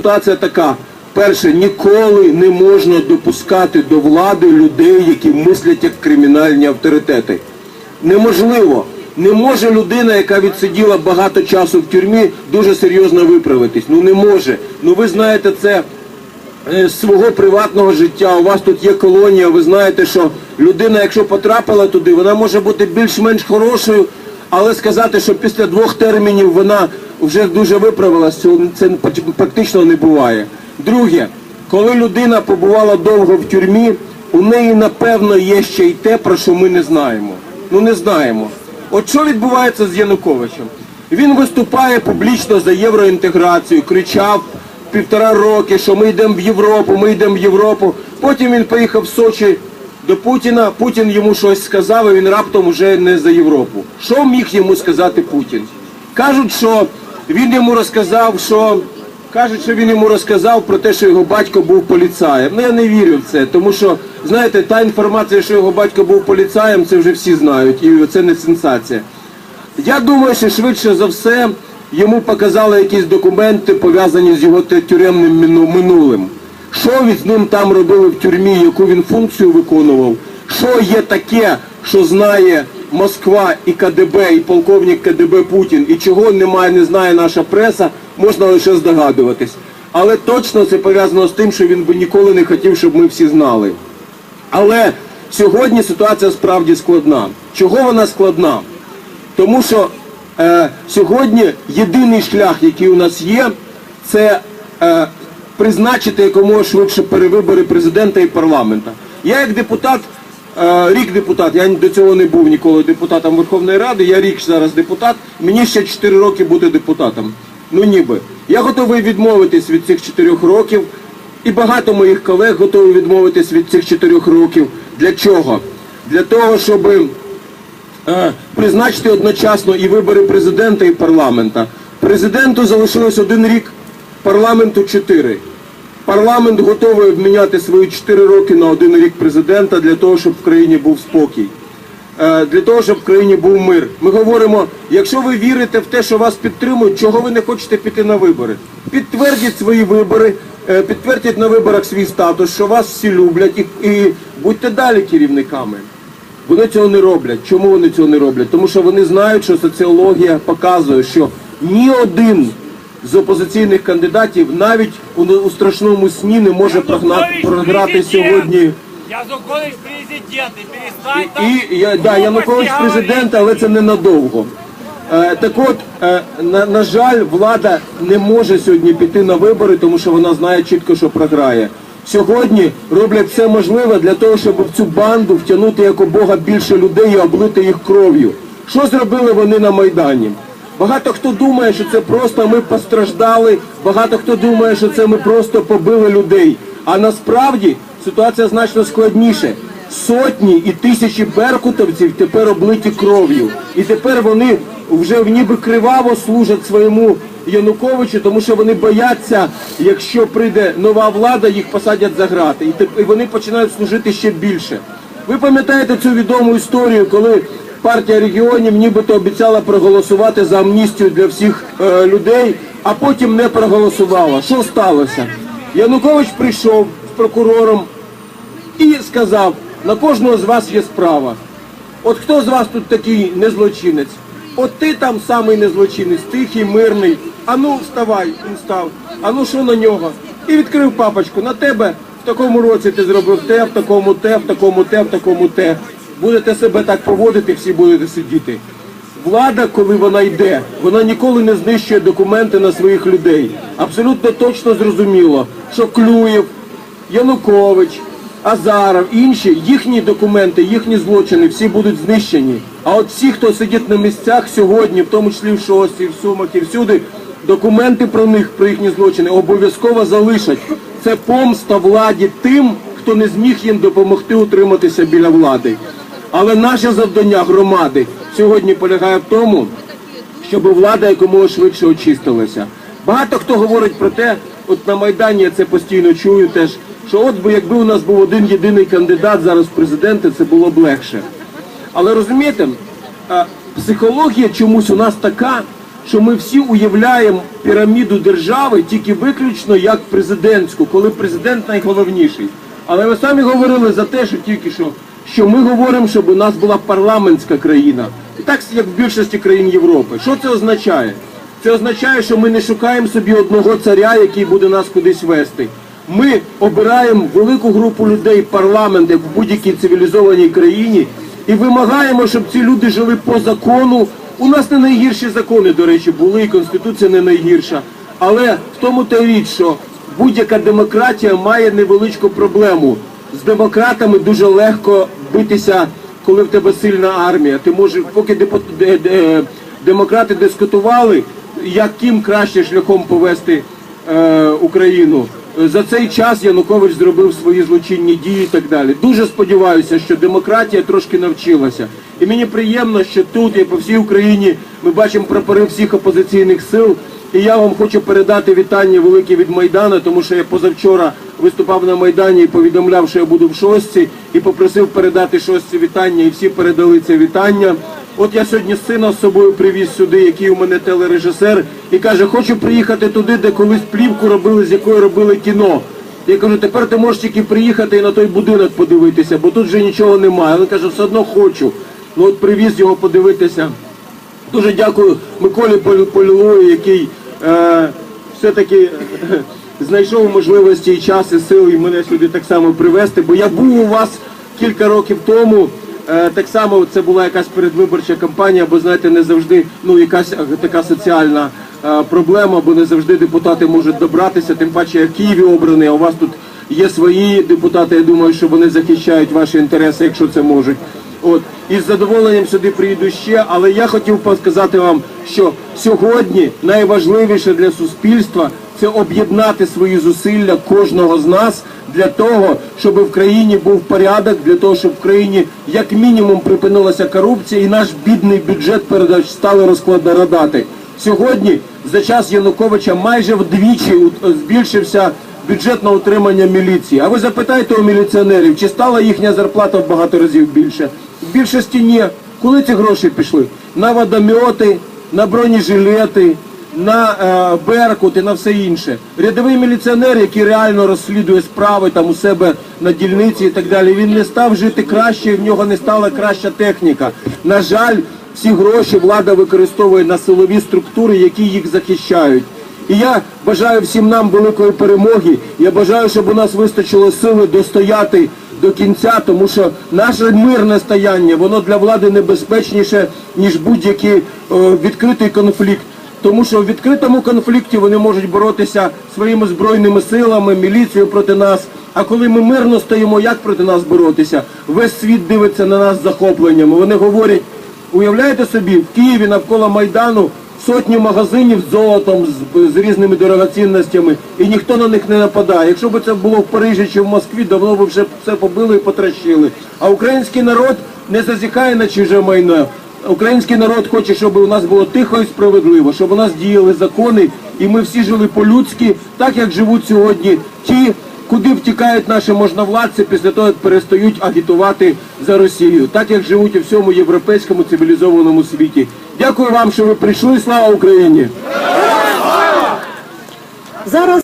Ситуація така. Перше, ніколи не можна допускати до влади людей, які мислять як кримінальні авторитети. Неможливо. Не може людина, яка відсиділа багато часу в тюрмі, дуже серйозно виправитись. Ну не може. Ну ви знаєте це е, з свого приватного життя. У вас тут є колонія. Ви знаєте, що людина, якщо потрапила туди, вона може бути більш-менш хорошою, але сказати, що після двох термінів вона вже дуже виправилась, це практично не буває. Друге, коли людина побувала довго в тюрмі, у неї напевно є ще й те, про що ми не знаємо. Ну не знаємо. От що відбувається з Януковичем? Він виступає публічно за євроінтеграцію, кричав півтора роки, що ми йдемо в Європу, ми йдемо в Європу. Потім він поїхав в Сочі до Путіна. Путін йому щось сказав, і він раптом уже не за Європу. Що міг йому сказати Путін? Кажуть, що він йому розказав, що кажуть, що він йому розказав про те, що його батько був поліцаєм. Ну я не вірю в це, тому що знаєте, та інформація, що його батько був поліцаєм, це вже всі знають, і це не сенсація. Я думаю, що швидше за все йому показали якісь документи, пов'язані з його тюремним минулим. Що від з ним там робили в тюрмі, яку він функцію виконував, що є таке, що знає Москва і КДБ, і полковник КДБ Путін, і чого немає, не знає наша преса, можна лише здогадуватись. Але точно це пов'язано з тим, що він би ніколи не хотів, щоб ми всі знали. Але сьогодні ситуація справді складна. Чого вона складна? Тому що е, сьогодні єдиний шлях, який у нас є, це е, призначити якомога швидше перевибори президента і парламента. Я як депутат, рік депутат, я до цього не був ніколи депутатом Верховної Ради, я рік зараз депутат, мені ще 4 роки бути депутатом. Ну ніби. Я готовий відмовитись від цих 4 років, і багато моїх колег готові відмовитись від цих 4 років. Для чого? Для того, щоб е, призначити одночасно і вибори президента і парламента. Президенту залишилось один рік, парламенту чотири. Парламент готовий обміняти свої чотири роки на один рік президента для того, щоб в країні був спокій. Е, Для того, щоб в країні був мир. Ми говоримо, якщо ви вірите в те, що вас підтримують, чого ви не хочете піти на вибори? Підтвердіть свої вибори, е, підтвердіть на виборах свій статус, що вас всі люблять і, і будьте далі керівниками. Вони цього не роблять. Чому вони цього не роблять? Тому що вони знають, що соціологія показує, що ні один з опозиційних кандидатів навіть у, страшному сні не може прогнати, програти сьогодні. Янукович президент, і перестань там І я, да, Янукович президент, але це ненадовго. Е, так от, е, на, на жаль, влада не може сьогодні піти на вибори, тому що вона знає чітко, що програє. Сьогодні роблять все можливе для того, щоб в цю банду втягнути як у Бога більше людей і облити їх кров'ю. Що зробили вони на Майдані? Багато хто думає, що це просто ми постраждали, багато хто думає, що це ми просто побили людей. А насправді ситуація значно складніше. Сотні і тисячі беркутовців тепер облиті кров'ю. І тепер вони вже ніби криваво служать своєму Януковичу, тому що вони бояться, якщо прийде нова влада, їх посадять за грати. І вони починають служити ще більше. Ви пам'ятаєте цю відому історію, коли партія регіонів нібито обіцяла проголосувати за амністію для всіх е, людей, а потім не проголосувала. Що сталося? Янукович прийшов з прокурором і сказав, на кожного з вас є справа. От хто з вас тут такий незлочинець? От ти там самий незлочинець, тихий, мирний. Ану, вставай, він став. Ану, що на нього? І відкрив папочку. На тебе в такому році ти зробив те, в такому те, в такому те, в такому те. Будете себе так поводити, всі будете сидіти. Влада, коли вона йде, вона ніколи не знищує документи на своїх людей. Абсолютно точно зрозуміло, що Клюєв, Янукович, Азаров, інші, їхні документи, їхні злочини всі будуть знищені. А от всі, хто сидить на місцях сьогодні, в тому числі в Шості, в Сумах і всюди, документи про них, про їхні злочини обов'язково залишать. Це помста владі тим, хто не зміг їм допомогти утриматися біля влади. Але наше завдання громади сьогодні полягає в тому, щоб влада якомога швидше очистилася. Багато хто говорить про те, от на Майдані я це постійно чую теж, що от би якби у нас був один єдиний кандидат зараз в президенти, це було б легше. Але розумієте, психологія чомусь у нас така, що ми всі уявляємо піраміду держави тільки виключно як президентську, коли президент найголовніший. Але ви самі говорили за те, що тільки що, що ми говоримо, щоб у нас була парламентська країна. Так як в більшості країн Європи. Що це означає? Це означає, що ми не шукаємо собі одного царя, який буде нас кудись вести. Ми обираємо велику групу людей, парламент, в будь-якій цивілізованій країні, і вимагаємо, щоб ці люди жили по закону. У нас не найгірші закони, до речі, були, і Конституція не найгірша. Але в тому та річ, що будь-яка демократія має невеличку проблему. З демократами дуже легко битися, коли в тебе сильна армія. Ти можеш, поки депо- де- де- демократи дискутували, яким краще шляхом повести е, Україну. За цей час Янукович зробив свої злочинні дії і так далі. Дуже сподіваюся, що демократія трошки навчилася. І мені приємно, що тут і по всій Україні ми бачимо прапори всіх опозиційних сил. І я вам хочу передати вітання велике від Майдану, тому що я позавчора виступав на Майдані і повідомляв, що я буду в шостці, і попросив передати шостці вітання, і всі передали це вітання. От я сьогодні сина з собою привіз сюди, який у мене телережисер, і каже, хочу приїхати туди, де колись плівку робили, з якої робили кіно. Я кажу, тепер ти можеш тільки приїхати і на той будинок подивитися, бо тут вже нічого немає. Він каже, все одно хочу. Ну от привіз його подивитися. Дуже дякую Миколі Полілою, який все-таки е, знайшов можливості і час, і сили мене сюди так само привезти. Бо я був у вас кілька років тому. Е, так само це була якась передвиборча кампанія, бо знаєте, не завжди ну якась е, така соціальна е, проблема, бо не завжди депутати можуть добратися. Тим паче я в Києві обраний, а у вас тут є свої депутати. Я думаю, що вони захищають ваші інтереси, якщо це можуть. От і з задоволенням сюди приїду ще, але я хотів сказати вам, що сьогодні найважливіше для суспільства це об'єднати свої зусилля кожного з нас для того, щоб в країні був порядок, для того, щоб в країні як мінімум припинилася корупція, і наш бідний бюджет передач стали розкладати. Сьогодні за час Януковича майже вдвічі збільшився бюджет на утримання міліції. А ви запитайте у міліціонерів, чи стала їхня зарплата в багато разів більше? В більшості ні. Коли ці гроші пішли? На водомьоти, на бронежилети, на е, Беркут і на все інше. Рядовий міліціонер, який реально розслідує справи там у себе на дільниці і так далі, він не став жити краще, в нього не стала краща техніка. На жаль, всі гроші влада використовує на силові структури, які їх захищають. І я бажаю всім нам великої перемоги. Я бажаю, щоб у нас вистачило сили достояти до кінця, тому що наше мирне стояння, воно для влади небезпечніше, ніж будь-який е, відкритий конфлікт. Тому що в відкритому конфлікті вони можуть боротися своїми збройними силами, міліцією проти нас. А коли ми мирно стоїмо, як проти нас боротися? Весь світ дивиться на нас захопленням. Вони говорять, уявляєте собі, в Києві навколо Майдану сотні магазинів з золотом, з, з різними дорогоцінностями, і ніхто на них не нападає. Якщо б це було в Парижі чи в Москві, давно б вже все побили і потрощили. А український народ не зазіхає на чуже майно. Український народ хоче, щоб у нас було тихо і справедливо, щоб у нас діяли закони, і ми всі жили по-людськи, так як живуть сьогодні ті, куди втікають наші можновладці після того, як перестають агітувати за Росію, так як живуть у всьому європейському цивілізованому світі. Дякую вам, що ви прийшли. Слава Україні! Зараз